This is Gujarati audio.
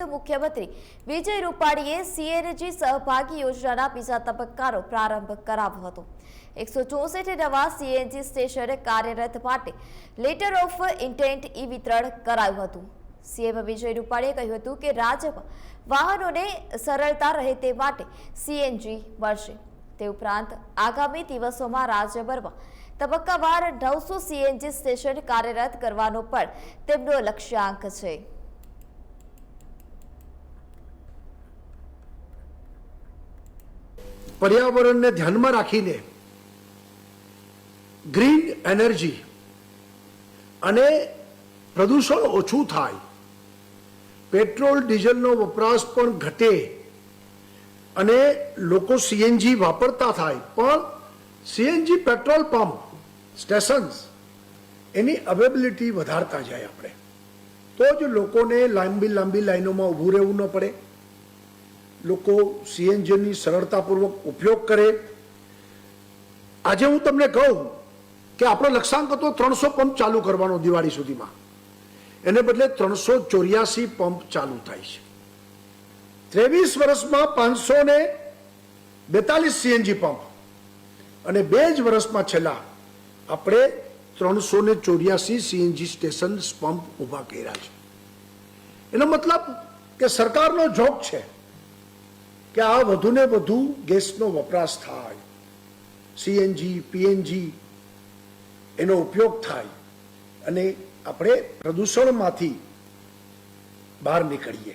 મુખ્યમંત્રી વિજય રૂપાણીએ સીએનજી સહભાગી યોજનાના બીજા તબક્કાનો પ્રારંભ કરાવ્યો હતો. એકસો ચોસઠ નવા સીએનજી સ્ટેશન કાર્યરત માટે લેટર ઓફ ઇન્ટેન્ટ ઈ વિતરણ કરાયું હતું. સીએમ વિજય રૂપાણીએ કહ્યું હતું કે રાજ્યમાં વાહનોને સરળતા રહે તે માટે સીએનજી મળશે. તે ઉપરાંત આગામી દિવસોમાં રાજ્યભરમાં તબક્કાવાર નવસો સીએનજી સ્ટેશન કાર્યરત કરવાનો પણ તેમનો લક્ષ્યાંક છે. પર્યાવરણને ધ્યાનમાં રાખીને ગ્રીન એનર્જી અને પ્રદૂષણ ઓછું થાય, પેટ્રોલ, ડીઝલનો વપરાશ પણ ઘટે અને લોકો સીએનજી વાપરતા થાય. પણ સીએનજી, પેટ્રોલ પંપ, સ્ટેશન્સ, એની અવેબિલિટી વધારતા જાય આપણે. તો જ લોકોને લાંબી લાંબી લાઈનોમાં ઊભું રહેવું ન પડે. લોકો સીએનજીની સરળતાપૂર્વક ઉપયોગ કરે. આજે હું તમને કહું કે આપણો લક્ષ્યાંક હતો ત્રણસો પંપ ચાલુ કરવાનો દિવાળી સુધીમાં. એને બદલે ત્રણસો ચોર્યાસી પંપ ચાલુ થાય છે. ત્રેવીસ વર્ષમાં પાંચસો ને બેતાલીસ સીએનજી પંપ. અને બે જ વર્ષમાં છેલ્લા આપણે ત્રણસો ને ચોર્યાસી સીએનજી સ્ટેશન પંપ ઊભા કર્યા છે. એનો મતલબ કે સરકારનો જોગ છે. કે આ વધુને વધુ ગેસનો વપરાશ થાય. સીએનજી પીએનજી એનો ઉપયોગ થાય અને આપણે પ્રદૂષણમાંથી બહાર નીકળીએ.